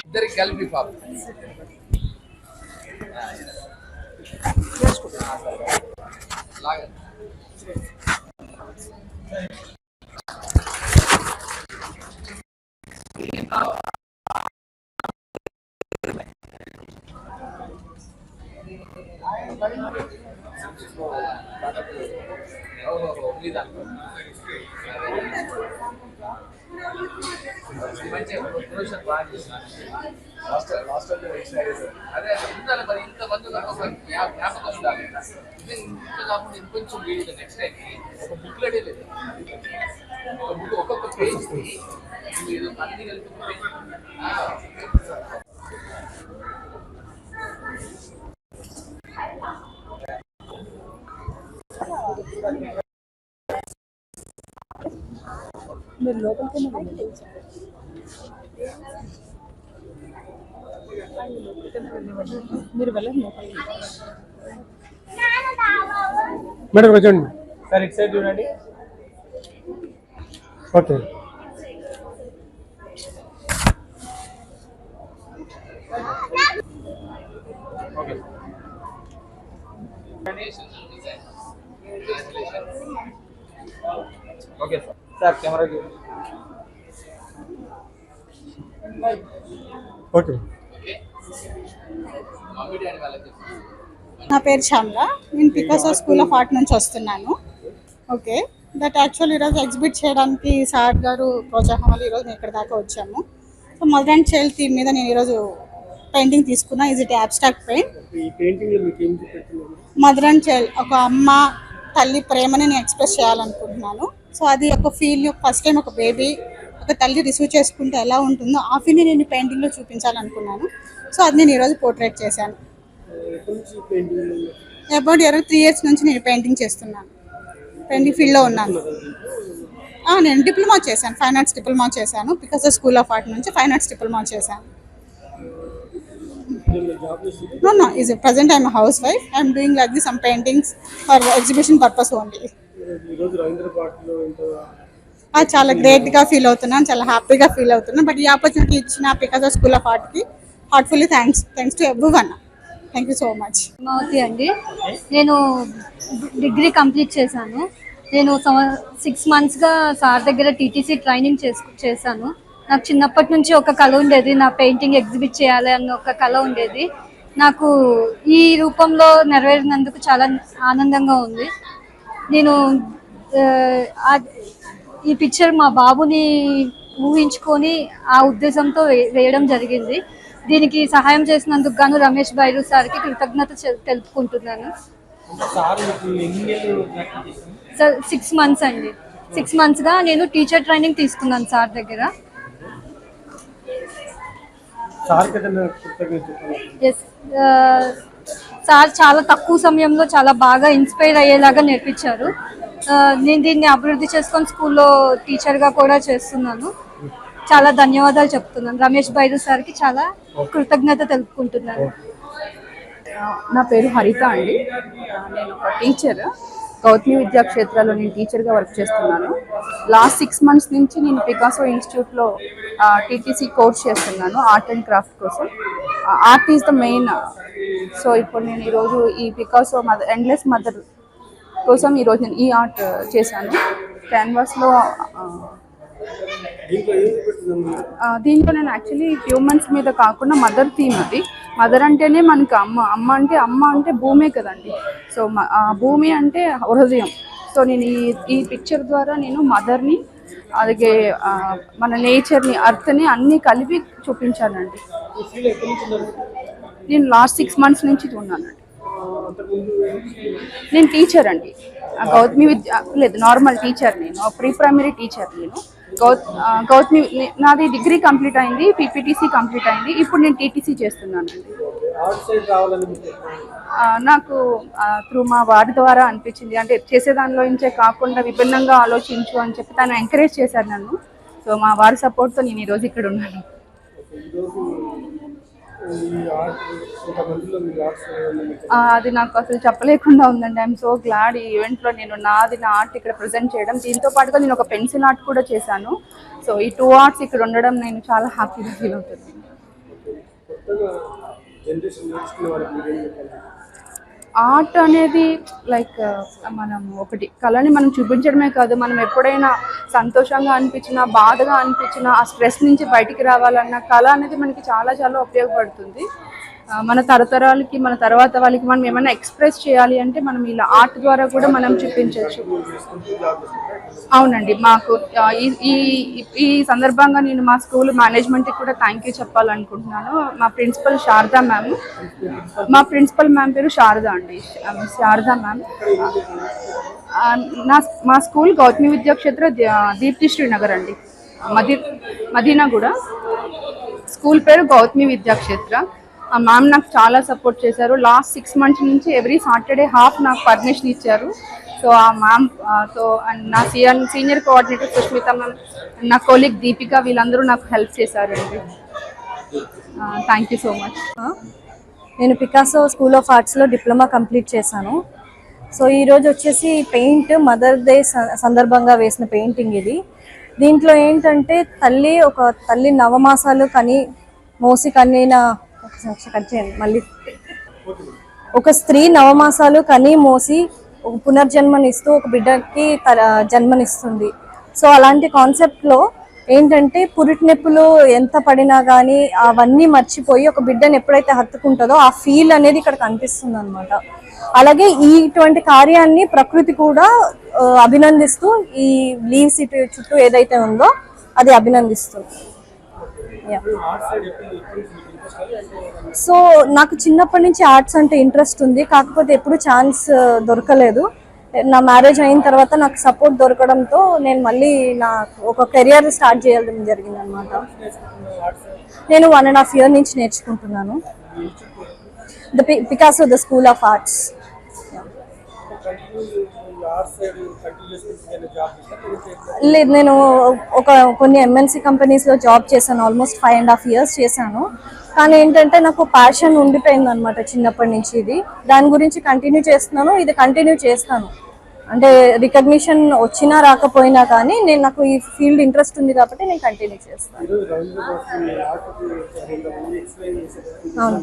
ఇద్దరికి కలిపి పాప లాగండి అదే అదే ఉండాలి మరి ఇంత మంది ఉన్నారు ఒక జ్ఞా- జ్ఞాపకం ఉండాలి ఇది ఇంత కాకుండా ఇంకొంచెం వీడియో నెక్స్ట్ టైం ఒక బుక్లెట్ లేదు ఒక బుక్ ఒక్కొక్క పేజ్ మీరు అన్ని కలిపి మీరు లోపలికి మీరు వెళ్ళండి లోపలికి మేడం కూర్చోండి సార్ ఇటు సైడ్ చూడండి. Okay okay. Okay sir. Sir camera okay. నా పేరు శ్యామ్ల. నేను పికాసో స్కూల్ ఆఫ్ ఆర్ట్ నుంచి వస్తున్నాను. ఓకే. దట్ యాక్చువల్ ఈరోజు ఎగ్జిబిట్ చేయడానికి సార్ గారు ప్రోత్సాహం వల్ల ఈరోజు మేము ఇక్కడ దాకా వచ్చాము. So mother and child theme మీద నేను ఈరోజు పెయింటింగ్ తీసుకున్నా. ఇజ్ ఇట్ అబ్స్ట్రాక్ట్ పెయింట్ ఈ పెయింటింగ్ మీకు ఏం చూపెడుతున్నారు? మదర్ అండ్ చైల్డ్ ఒక అమ్మ తల్లి ప్రేమని నేను ఎక్స్ప్రెస్ చేయాలనుకుంటున్నాను. సో అది ఒక ఫీల్ ఫస్ట్ టైం ఒక బేబీ ఒక తల్లి రిసీవ్ చేసుకుంటే ఎలా ఉంటుందో ఆ ఫీల్ని నేను పెయింటింగ్లో చూపించాలనుకున్నాను. సో అది నేను ఈరోజు పోర్ట్రేట్ చేశాను. అబౌట్ ఇరవై త్రీ ఇయర్స్ నుంచి నేను పెయింటింగ్ చేస్తున్నాను. పెయింటింగ్ ఫీల్డ్లో ఉన్నాను. నేను డిప్లొమా చేశాను ఫైన్ ఆర్ట్స్ డిప్లొమా చేశాను. బికాస్ స్కూల్ ఆఫ్ ఆర్ట్ నుంచి ఫైన్ ఆర్ట్స్ డిప్లొమా చేశాను. జాబ్ చేసి no no present I'm house wife I'm doing like the some paintings for exhibition purpose only ఈరోజు రవీంద్ర పార్క్లో ఇంత ఆ, చాలా గ్రేట్గా ఫీల్ అవుతున్నాను చాలా హ్యాపీగా ఫీల్ అవుతున్నాను. బట్ ఈ ఆపర్చునిటీ ఇచ్చిన because of school of ఆర్ట్కి heartfully thanks thanks to everyone thank you so much మౌతి అండి. నేను డిగ్రీ కంప్లీట్ చేశాను. నేను సిక్స్ మంత్స్గా సార్ దగ్గర టీటీసీ ట్రైనింగ్ చేసు చేశాను. నాకు చిన్నప్పటి నుంచి ఒక కళ ఉండేది నా పెయింటింగ్ ఎగ్జిబిట్ చేయాలి అన్న ఒక కళ ఉండేది. నాకు ఈ రూపంలో నెరవేరినందుకు చాలా ఆనందంగా ఉంది. నేను ఈ పిక్చర్ మా బాబుని ఊహించుకొని ఆ ఉద్దేశంతో వేయడం జరిగింది. దీనికి సహాయం చేసినందుకు గాను రమేష్ బైరు సార్కి కృతజ్ఞత తెలుపుకుంటున్నాను. సార్ సిక్స్ మంత్స్ అండి. సిక్స్ మంత్స్గా నేను టీచర్ ట్రైనింగ్ తీసుకున్నాను సార్ దగ్గర. ఎస్ సార్ చాలా తక్కువ సమయంలో చాలా బాగా ఇన్స్పైర్ అయ్యేలాగా నేర్పించారు. నేను దీన్ని అభివృద్ధి చేసుకొని స్కూల్లో టీచర్గా కూడా చేస్తున్నాను. చాలా ధన్యవాదాలు చెప్తున్నాను. రమేష్ బైరు సార్కి చాలా కృతజ్ఞత తెలుపుకుంటున్నాను. నా పేరు హరిత అండి. నేను ఒక టీచర్. గౌతమి విద్యా క్షేత్రాల్లో నేను టీచర్గా వర్క్ చేస్తున్నాను. లాస్ట్ సిక్స్ మంత్స్ నుంచి నేను పికాసో ఇన్స్టిట్యూట్లో టీటీసీ కోర్స్ చేస్తున్నాను ఆర్ట్ అండ్ క్రాఫ్ట్ కోసం. Art is the main so ఇప్పుడు నేను ఈరోజు ఈ పికాసో మదర్ ఎండ్లెస్ మదర్ కోసం ఈరోజు నేను ఈ ఆర్ట్ చేశాను. క్యాన్వాస్లో దీంట్లో ఆ, దీంట్లో నేను యాక్చువల్లీ హ్యూమన్స్ మీద కాకుండా మదర్ థీమ్ అది. మదర్ అంటేనే మనకి అమ్మ అమ్మ అంటే అమ్మ అంటే భూమే కదండి. సో భూమి అంటే హృదయం. సో నేను ఈ ఈ పిక్చర్ ద్వారా నేను మదర్ని అలాగే మన నేచర్ని అర్త్ని అన్నీ కలిపి చూపించానండి. నేను లాస్ట్ సిక్స్ మంత్స్ నుంచి ఉన్నానండి నేను టీచర్ అండి. గౌతమి విద్య లేదు నార్మల్ టీచర్ నేను. ప్రీ ప్రైమరీ టీచర్ నేను. గౌత్ గౌతమి నాది డిగ్రీ కంప్లీట్ అయింది పీపీటీసీ కంప్లీట్ అయింది. ఇప్పుడు నేను టీటీసీ చేస్తున్నానండి నాకు త్రూ మా వార్డు ద్వారా అనిపించింది. అంటే చేసే దానిలో నుంచే కాకుండా విభిన్నంగా ఆలోచించు అని చెప్పి తను ఎంకరేజ్ చేశారు నన్ను. సో మా వారి సపోర్ట్తో నేను ఈరోజు ఇక్కడ ఉన్నాను. అది నాకు అసలు చెప్పలేకుండా ఉందండి. ఐఎమ్ సో గ్లాడ్ ఈ ఈవెంట్లో నేను నాది నా ఆర్ట్ ఇక్కడ ప్రజెంట్ చేయడం. దీంతో పాటుగా నేను ఒక పెన్సిల్ ఆర్ట్ కూడా చేశాను. సో ఈ టూ ఆర్ట్స్ ఇక్కడ ఉండడం నేను చాలా హ్యాపీగా ఫీల్ అవుతుంది. ఆర్ట్ అనేది లైక్ మనం ఒకటి కళని మనం చూపించడమే కాదు మనం ఎప్పుడైనా సంతోషంగా అనిపించినా బాధగా అనిపించినా ఆ స్ట్రెస్ నుంచి బయటికి రావాలన్న కళ అనేది మనకి చాలా చాలా ఉపయోగపడుతుంది. మన తరతరాలకి మన తర్వాత వాళ్ళకి మనం ఏమైనా ఎక్స్ప్రెస్ చేయాలి అంటే మనం ఇలా ఆర్ట్ ద్వారా కూడా మనం చూపించవచ్చు. అవునండి మాకు ఈ ఈ- ఈ సందర్భంగా నేను మా స్కూల్ మేనేజ్మెంట్కి కూడా థ్యాంక్ యూ చెప్పాలనుకుంటున్నాను. మా ప్రిన్సిపల్ శారదా మ్యామ్ మా ప్రిన్సిపల్ మ్యామ్ పేరు శారదా అండి. శారదా మ్యామ్ నా మా స్కూల్ గౌతమి విద్యాక్షేత్ర దీప్తి శ్రీనగర్ అండి. మదీ మదీనా కూడా. స్కూల్ పేరు గౌతమి విద్యాక్షేత్ర మ్యామ్ నాకు చాలా సపోర్ట్ చేశారు. లాస్ట్ సిక్స్ మంత్స్ నుంచి ఎవ్రీ సాటర్డే హాఫ్ నాకు పర్మిషన్ ఇచ్చారు. సో ఆ మ్యామ్ సో అండ్ నా senior senior coordinator Sushmita ma'am నా కొలీగ్ దీపిక వీళ్ళందరూ నాకు హెల్ప్ చేశారండి. థ్యాంక్ యూ సో మచ్ నేను పికాసో స్కూల్ ఆఫ్ ఆర్ట్స్లో డిప్లొమా కంప్లీట్ చేశాను. సో ఈరోజు వచ్చేసి పెయింట్ మదర్ డే సందర్భంగా వేసిన పెయింటింగ్ ఇది. దీంట్లో ఏంటంటే తల్లి ఒక తల్లి నవమాసాలు కని మోసి కనిన కట్ చేయండి. మళ్ళీ ఒక స్త్రీ నవమాసాలు కని మోసి పునర్జన్మనిస్తూ ఒక బిడ్డకి జన్మనిస్తుంది. సో అలాంటి కాన్సెప్ట్లో ఏంటంటే పురిటి నొప్పులు ఎంత పడినా కానీ అవన్నీ మర్చిపోయి ఒక బిడ్డను ఎప్పుడైతే హత్తుకుంటుందో ఆ ఫీల్ అనేది ఇక్కడ కనిపిస్తుంది అనమాట అలాగే ఈ ఇటువంటి కార్యాన్ని ప్రకృతి కూడా అభినందిస్తూ ఈ లీవ్స్ ఇటు చుట్టూ ఏదైతే ఉందో అది అభినందిస్తుంది. సో నాకు చిన్నప్పటి నుంచి ఆర్ట్స్ అంటే ఇంట్రెస్ట్ ఉంది. కాకపోతే ఎప్పుడు ఛాన్స్ దొరకలేదు. నా మ్యారేజ్ అయిన తర్వాత నాకు సపోర్ట్ దొరకడంతో నేను మళ్ళీ నా ఒక కెరియర్ స్టార్ట్ చేయడం జరిగింది అనమాట నేను వన్ అండ్ హాఫ్ ఇయర్ నుంచి నేర్చుకుంటున్నాను. The Picasso the school of arts. లేదు నేను ఒక కొన్ని ఎంఎన్సీ కంపెనీస్లో జాబ్ చేశాను. Almost five and half years చేశాను. కానీ ఏంటంటే నాకు ప్యాషన్ ఉండిపోయింది అనమాట చిన్నప్పటి నుంచి ఇది. దాని గురించి కంటిన్యూ చేస్తున్నాను ఇది కంటిన్యూ చేస్తాను. అంటే రికగ్నిషన్ వచ్చినా రాకపోయినా కానీ నేను నాకు ఈ ఫీల్డ్ ఇంట్రెస్ట్ ఉంది కాబట్టి నేను కంటిన్యూ చేస్తాను. అవును.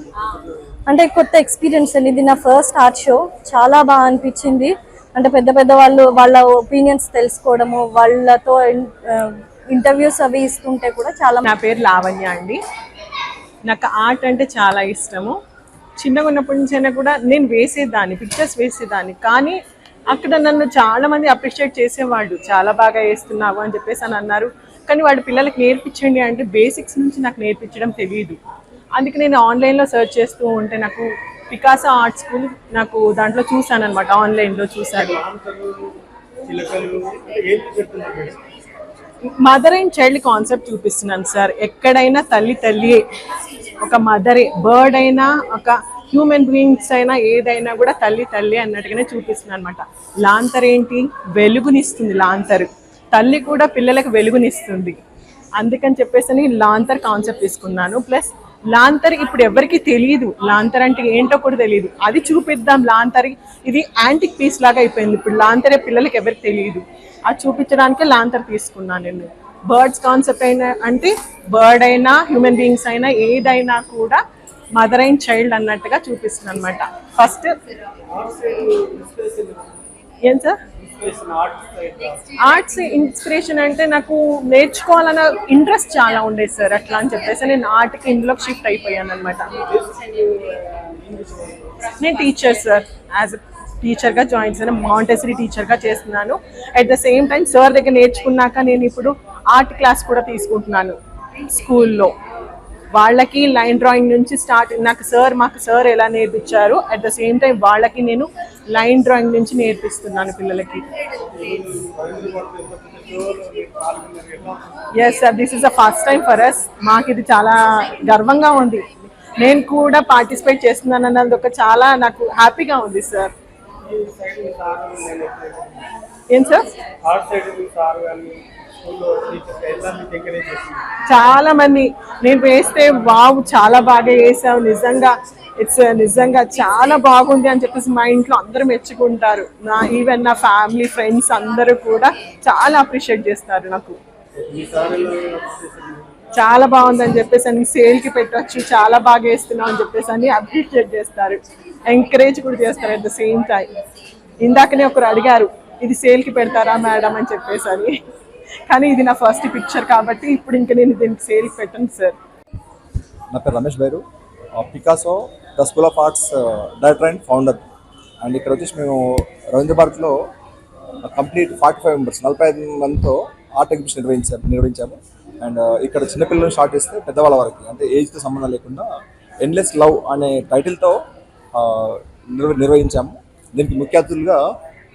అంటే కొత్త ఎక్స్పీరియన్స్ అండి. ఇది నా ఫస్ట్ ఆర్ట్ షో చాలా బాగా అనిపించింది. అంటే పెద్ద పెద్ద వాళ్ళు వాళ్ళ ఒపీనియన్స్ తెలుసుకోవడము వాళ్ళతో ఇంటర్వ్యూస్ అవి ఇస్తుంటే కూడా చాలా నా పేరు లావణ్య అండి. నాకు ఆర్ట్ అంటే చాలా ఇష్టము. చిన్నగా ఉన్నప్పటి నుంచి అయినా కూడా నేను వేసేదాన్ని పిక్చర్స్ వేసేదాన్ని. కానీ అక్కడ నన్ను చాలా మంది అప్రిషియేట్ చేసేవాళ్ళు. చాలా బాగా వేస్తున్నావు అని చెప్పేసి అని అన్నారు. కానీ వాడి పిల్లలకి నేర్పించండి అంటే బేసిక్స్ నుంచి నాకు నేర్పించడం తెలియదు అందుకే నేను ఆన్లైన్లో సెర్చ్ చేస్తూ ఉంటే నాకు పికాసా ఆర్ట్ స్కూల్ నాకు దాంట్లో చూసాను అనమాట ఆన్లైన్లో చూశాను. మదర్ అండ్ చైల్డ్ కాన్సెప్ట్ చూపిస్తున్నాను సార్. ఎక్కడైనా తల్లి తల్లి ఒక మదరే బర్డ్ అయినా ఒక హ్యూమన్ బీయింగ్స్ అయినా ఏదైనా కూడా తల్లి తల్లి అన్నట్టుగానే చూపిస్తున్నాను అనమాట లాంతర్ ఏంటి? వెలుగునిస్తుంది లాంతర్. తల్లి కూడా పిల్లలకు వెలుగునిస్తుంది. అందుకని చెప్పేసి నేను లాంతర్ కాన్సెప్ట్ తీసుకున్నాను. ప్లస్ లాంతర్ ఇప్పుడు ఎవరికి తెలియదు లాంతర్ అంటే ఏంటో కూడా తెలియదు అది చూపిద్దాం లాంతర్. ఇది యాంటిక్ పీస్ లాగా అయిపోయింది. ఇప్పుడు లాంతరే పిల్లలకి ఎవరికి తెలియదు అది చూపించడానికే లాంతర్ తీసుకున్నాను నేను. బర్డ్స్ కాన్సెప్ట్ అయినా అంటే బర్డ్ అయినా హ్యూమన్ బీయింగ్స్ అయినా ఏదైనా కూడా మదర్ అండ్ చైల్డ్ అన్నట్టుగా చూపిస్తుంది అనమాట ఫస్ట్ ఏం సార్? ఆర్ట్స్ ఇన్స్పిరేషన్ అంటే నాకు నేర్చుకోవాలన్న ఇంట్రెస్ట్ చాలా ఉండేది సార్ అట్లా అని చెప్పేసి నేను ఆర్ట్కి ఇందులోకి షిఫ్ట్ అయిపోయాను అనమాట నేను టీచర్ సార్ యాజ్ టీచర్గా జాయిన్ చేశాను మాంటెసరీ టీచర్గా చేస్తున్నాను. At the same time sir దగ్గర నేర్చుకున్నాక నేను ఇప్పుడు ఆర్ట్ క్లాస్ కూడా తీసుకుంటున్నాను స్కూల్లో. వాళ్ళకి లైన్ డ్రాయింగ్ నుంచి స్టార్ట్ నాకు సార్ మాకు సార్ ఎలా నేర్పించారు అట్ ద సేమ్ టైం వాళ్ళకి నేను లైన్ డ్రాయింగ్ నుంచి నేర్పిస్తున్నాను పిల్లలకి. Yes sir this is the first time for us మాకు ఇది చాలా గర్వంగా ఉంది. నేను కూడా పార్టిసిపేట్ చేస్తున్నాను అన్నది ఒక చాలా నాకు హ్యాపీగా ఉంది సార్ ఏం సార్ చాలా మంది నేను వేస్తే వావ్ చాలా బాగా వేసావు నిజంగా ఇట్స్ uh, నిజంగా చాలా బాగుంది అని చెప్పేసి మా ఇంట్లో అందరూ మెచ్చుకుంటారు. నా ఈవెన్ నా ఫ్యామిలీ ఫ్రెండ్స్ అందరూ కూడా చాలా అప్రిషియేట్ చేస్తారు నాకు. చాలా బాగుందని చెప్పేసి అని సేల్కి పెట్టవచ్చు చాలా బాగా వేస్తున్నావు అని చెప్పేసి అని అప్రిషియేట్ చేస్తారు. ఎంకరేజ్ కూడా చేస్తారు అట్ ద సేమ్ టైం ఇందాకనే ఒకరు అడిగారు ఇది సేల్కి పెడతారా మేడం అని చెప్పేసి అని. కానీ ఇది నా ఫస్ట్ పిక్చర్ కాబట్టి ఇప్పుడు ఇంకా నేను దీనికి సేల్ పెట్టను సార్ నా పేరు Ramesh Bairu. Picasso the school of arts director and founder and ఇక్కడ వచ్చేసి మేము రవీంద్ర భారత్లో కంప్లీట్ ఫార్టీ ఫైవ్ మెంబర్స్ నలభై ఐదు మందితో ఆర్ట్ ఎగ్జిబిషన్ నిర్వహించాము. నిర్వహించాము అండ్ ఇక్కడ చిన్నపిల్లలు స్టార్ట్ చేస్తే పెద్దవాళ్ళ వరకు అంటే ఏజ్తో సంబంధం లేకుండా ఎండ్లెస్ లవ్ అనే టైటిల్తో నిర్వ నిర్వహించాము. దీనికి ముఖ్య అతిథులుగా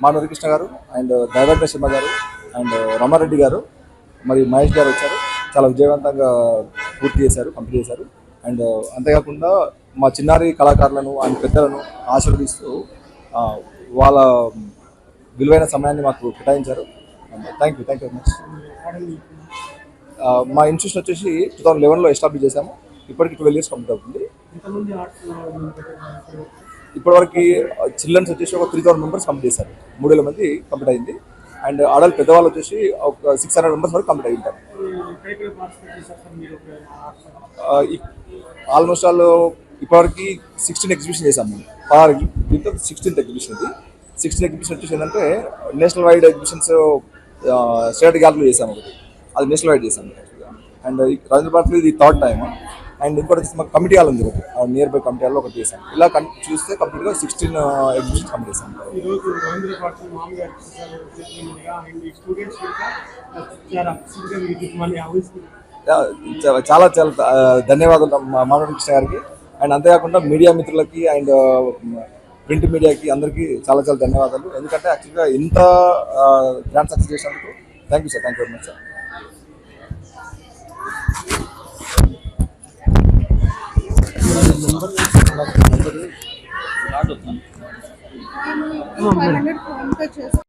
మానవరికృష్ణ గారు అండ్ దైవజ్ఞ శర్మ గారు అండ్ రమారెడ్డి గారు మరి మహేష్ గారు వచ్చారు. చాలా విజయవంతంగా పూర్తి చేశారు కంప్లీట్ చేశారు. అండ్ అంతేకాకుండా మా చిన్నారి కళాకారులను అండ్ పెద్దలను ఆశీర్వదిస్తూ వాళ్ళ విలువైన సమయాన్ని మాకు కేటాయించారు. Thank you thank you very much మా ఇన్స్టిట్యూషన్ వచ్చేసి టూ థౌసండ్ లెవెన్లో ఎస్టాబ్లిష్ చేశాము. ఇప్పటికి ట్వెల్వ్ ఇయర్స్ కంప్లీట్ అవుతుంది. ఇప్పటివరకు చిల్డ్రన్స్ వచ్చేసి ఒక త్రీ థౌసండ్ మెంబర్స్ కంప్లీట్ చేశారు. మూడు వేల మంది కంప్లీట్ అయింది. అండ్ ఆడవాళ్ళు పెద్దవాళ్ళు వచ్చేసి ఒక సిక్స్ హండ్రెడ్ మెంబర్స్ వరకు కంప్లీట్ అయి ఉంటారు. ఆల్మోస్ట్ ఆల్ ఇప్పటివరకు సిక్స్టీన్ ఎగ్జిబిషన్ చేసాం మేము. పదహారు దీంతో సిక్స్టీన్త్ ఎగ్జిబిషన్ ఇది. సిక్స్టీన్ ఎగ్జిబిషన్ వచ్చేసి ఏంటంటే నేషనల్ వైడ్ ఎగ్జిబిషన్స్ స్టేట్ గ్యాలరీలో చేసాము ఒకటి. అది నేషనల్ వైడ్ చేసాము అండ్ రాజేంద్ర భారత్లో ఇది థర్డ్ టైమ్ అండ్ ఇంకోటి వచ్చేసి మాకు కమిటీ హాల్ ఉంది ఒకటి. నియర్ బై కమిటీ హాల్లో ఒకటి చేసాం ఇలా చూస్తే కంప్లీట్గా సిక్స్టీన్ ఎగ్జిబిషన్ కంప్లీట్ కూడా చాలా చాలా ధన్యవాదాలు మా మానవ కృష్ణ గారికి. అండ్ అంతేకాకుండా మీడియా మిత్రులకి అండ్ ప్రింట్ మీడియాకి అందరికీ చాలా చాలా ధన్యవాదాలు. ఎందుకంటే యాక్చువల్గా ఇంత గ్రాండ్ సక్సెస్ చేసినందుకు thank you sir thank you very much sir five PhonePe చేస్తాను